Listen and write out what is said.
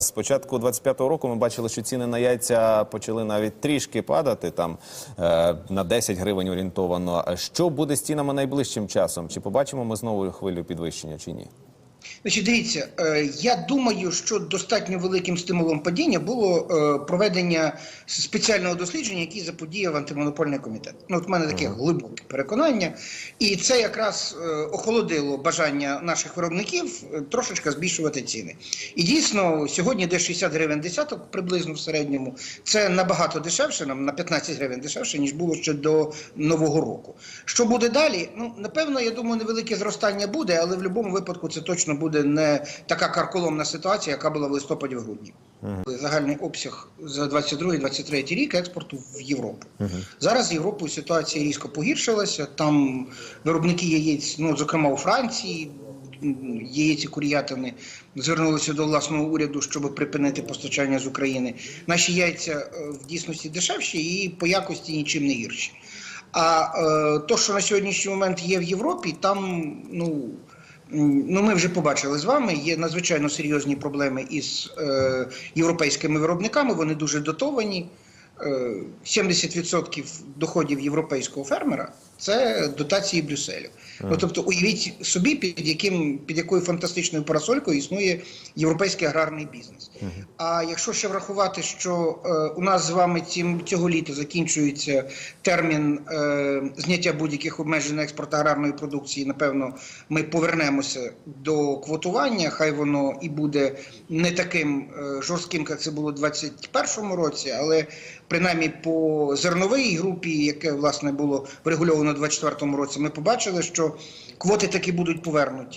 З початку 25-го року ми бачили, що ціни на яйця почали навіть трішки падати, там е, на 10 гривень орієнтовано. Що буде з цінами найближчим часом? Чи побачимо ми знову хвилю підвищення, чи ні? Значить, дивіться, е, я думаю, що достатньо великим стимулом падіння було е, проведення спеціального дослідження, яке заподіяв антимонопольний комітет. Ну, от в мене таке глибоке переконання, і це якраз е, охолодило бажання наших виробників трошечки збільшувати ціни. І дійсно, сьогодні десь 60 гривень десяток, приблизно в середньому, це набагато дешевше, нам на 15 гривень дешевше, ніж було ще до нового року. Що буде далі? Ну, напевно, я думаю, невелике зростання буде, але в будь-якому випадку це точно буде не така карколомна ситуація, яка була в листопаді в грудні. Загальний обсяг за 22-23 рік експорту в Європу. Зараз з Європою ситуація різко погіршилася. Там виробники яєць, ну зокрема у Франції, яєць і курятини звернулися до власного уряду, щоб припинити постачання з України. Наші яйця е, в дійсності дешевші і по якості нічим не гірші. А е, то, що на сьогоднішній момент є в Європі, там ну. Ну, ми вже побачили з вами. Є надзвичайно серйозні проблеми із е, європейськими виробниками. Вони дуже дотовані. Е, 70% доходів європейського фермера це дотації Брюсселю. Ну, тобто, уявіть собі, під яким під якою фантастичною парасолькою існує європейський аграрний бізнес. А якщо ще врахувати, що е, у нас з вами цим цього літа закінчується термін е, зняття будь-яких обмежень на експорт аграрної продукції, напевно, ми повернемося до квотування. Хай воно і буде не таким е, жорстким, як це було у 2021 році, але принаймні по зерновій групі, яке власне було врегульовано у 2024 році, ми побачили, що квоти таки будуть повернуті.